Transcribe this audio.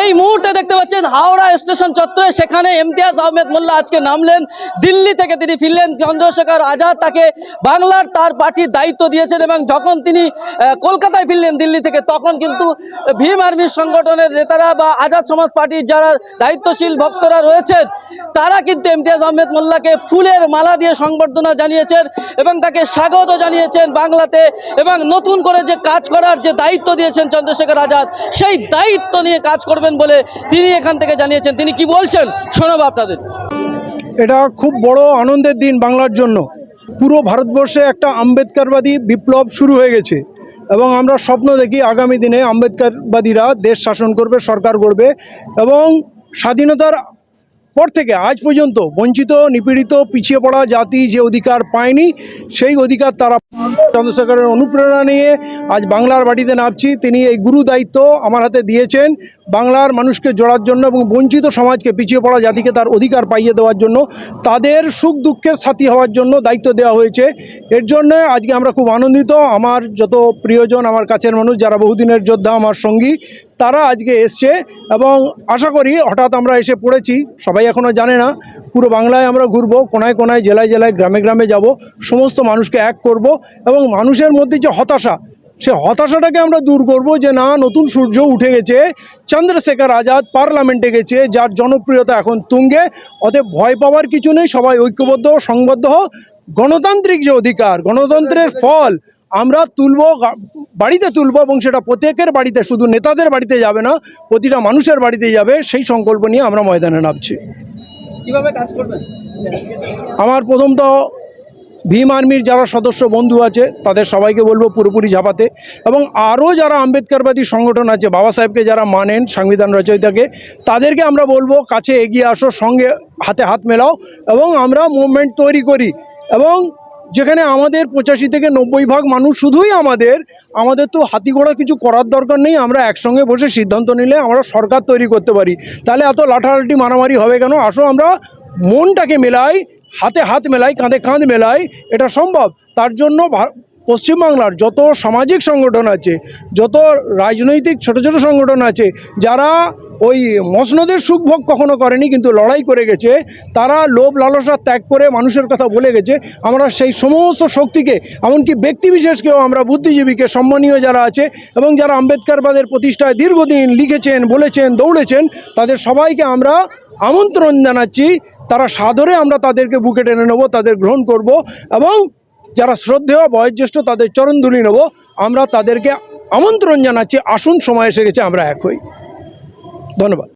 এই মুহূর্তে দেখতে পাচ্ছেন হাওড়া স্টেশন চত্বরে সেখানে ইমতিয়াজ আহমেদ মোল্লা আজকে নামলেন। দিল্লি থেকে তিনি ফিরলেন, চন্দ্রশেখর আজাদ তাকে বাংলার তার পার্টির দায়িত্ব দিয়েছেন এবং যখন তিনি কলকাতায় ফিরলেন দিল্লি থেকে, তখন কিন্তু ভীম আর্মির সংগঠনের নেতারা বা আজাদ সমাজ পার্টির যারা দায়িত্বশীল ভক্তরা রয়েছেন তারা কিন্তু ইমতিয়াজ আহমেদ মোল্লাকে ফুলের মালা দিয়ে সংবর্ধনা জানিয়েছেন এবং তাকে স্বাগত জানিয়েছেন বাংলাতে এবং নতুন করে যে কাজ করার যে দায়িত্ব দিয়েছেন চন্দ্রশেখর আজাদ, সেই দায়িত্ব নিয়ে কাজ করবেন বলে তিনি এখান থেকে জানিয়েছেন। তিনি কি বলছেন? শোনাবো আপনাদের। এটা খুব বড় আনন্দের দিন বাংলার জন্য। পুরো ভারতবর্ষে একটা আম্বেদকারবাদী বিপ্লব শুরু হয়ে গেছে এবং আমরা স্বপ্ন দেখি আগামী দিনে আম্বেদকারবাদীরা দেশ শাসন করবে, সরকার করবে এবং স্বাধীনতার পর থেকে আজ পর্যন্ত বঞ্চিত, নিপীড়িত, পিছিয়ে পড়া জাতি যে অধিকার পায়নি, সেই অধিকার তারা চন্দ্রশেখরের অনুপ্রেরণা নিয়ে আজ বাংলার বাড়িতে নামছি। তিনি এই গুরু দায়িত্ব আমার হাতে দিয়েছেন বাংলার মানুষকে জোড়ার জন্য এবং বঞ্চিত সমাজকে পিছিয়ে পড়া জাতিকে তার অধিকার পাইয়ে দেওয়ার জন্য, তাদের সুখ দুঃখের সাথী হওয়ার জন্য দায়িত্ব দেওয়া হয়েছে। এর জন্য আজকে আমরা খুব আনন্দিত। আমার যত প্রিয়জন, আমার কাছের মানুষ, যারা বহুদিনের যোদ্ধা, আমার সঙ্গী তারা আজকে এসছে এবং আশা করি হঠাৎ আমরা এসে পড়েছি, সবাই এখনও জানে না। পুরো বাংলায় আমরা ঘুরবো, কোনায় কোনায়, জেলায় জেলায়, গ্রামে গ্রামে যাব, সমস্ত মানুষকে এক করব এবং মানুষের মধ্যে যে হতাশা, সে হতাশাটাকে আমরা দূর করব যে না, নতুন সূর্য উঠে গেছে, চন্দ্রশেখর আজাদ পার্লামেন্টে গেছে, যার জনপ্রিয়তা এখন তুঙ্গে, অতএব ভয় পাওয়ার কিছু নেই, সবাই ঐক্যবদ্ধ, সংবদ্ধ, গণতান্ত্রিক যে অধিকার, গণতন্ত্রের ফল আমরা তুলবো বাড়িতে তুলব এবং সেটা প্রত্যেকের বাড়িতে শুধু নেতাদের বাড়িতে যাবে না প্রতিটা মানুষের বাড়িতে যাবে সেই সংকল্প নিয়ে আমরা ময়দানে নামছি। কীভাবে কাজ করবেন? আমার প্রথম তো ভীম আর্মির যারা সদস্য বন্ধু আছে তাদের সবাইকে বলব পুরোপুরি ঝাপাতে এবং আরও যারা আম্বেদকারবাদী সংগঠন আছে বাবা সাহেবকে যারা মানেন সংবিধান রচয়িতাকে তাদেরকে আমরা বলব কাছে এগিয়ে আসো সঙ্গে হাতে হাত মেলাও এবং আমরা মুভমেন্ট তৈরি করি এবং যেখানে আমাদের পঁচাশি থেকে নব্বই ভাগ মানুষ শুধুই আমাদের আমাদের তো হাতি ঘোড়া কিছু করার দরকার নেই, আমরা একসঙ্গে বসে সিদ্ধান্ত নিলে আমরা সরকার তৈরি করতে পারি। তাহলে এত লাঠালাঠি মারামারি হবে কেন? আসো আমরা মনটাকে মেলাই, হাতে হাত মেলাই, কাঁধে কাঁধ মেলাই, এটা সম্ভব। তার জন্য পশ্চিমবাংলার যত সামাজিক সংগঠন আছে, যত রাজনৈতিক ছোট ছোট সংগঠন আছে, যারা ওই মসনদের সুখভোগ কখনো করেনি, কিন্তু লড়াই করে গেছে। তারা লোভ লালসা ত্যাগ করে মানুষের কথা বলে গেছে। আমরা সেই সমস্ত শক্তিকে, এমনকি ব্যক্তিবিশেষকেও আমরা বুদ্ধিজীবীকে সম্মানীয় যারা আছে এবং যারা আম্বেদকারবাদের প্রতিষ্ঠায় দীর্ঘদিন লিখেছেন, বলেছেন, দৌড়েছেন, তাদের সবাইকে আমরা আমন্ত্রণ জানাচ্ছি। তারা সাদরে আমরা তাদেরকে বুকে টেনে নেব, তাদের গ্রহণ করব এবং যারা শ্রদ্ধেয়, বয়োজ্যেষ্ঠ, তাদের চরণ চরণধুলি নেব, আমরা তাদেরকে আমন্ত্রণ জানাচ্ছি। আসুন, সময় এসে গেছে, আমরা এক হই। ধন্যবাদ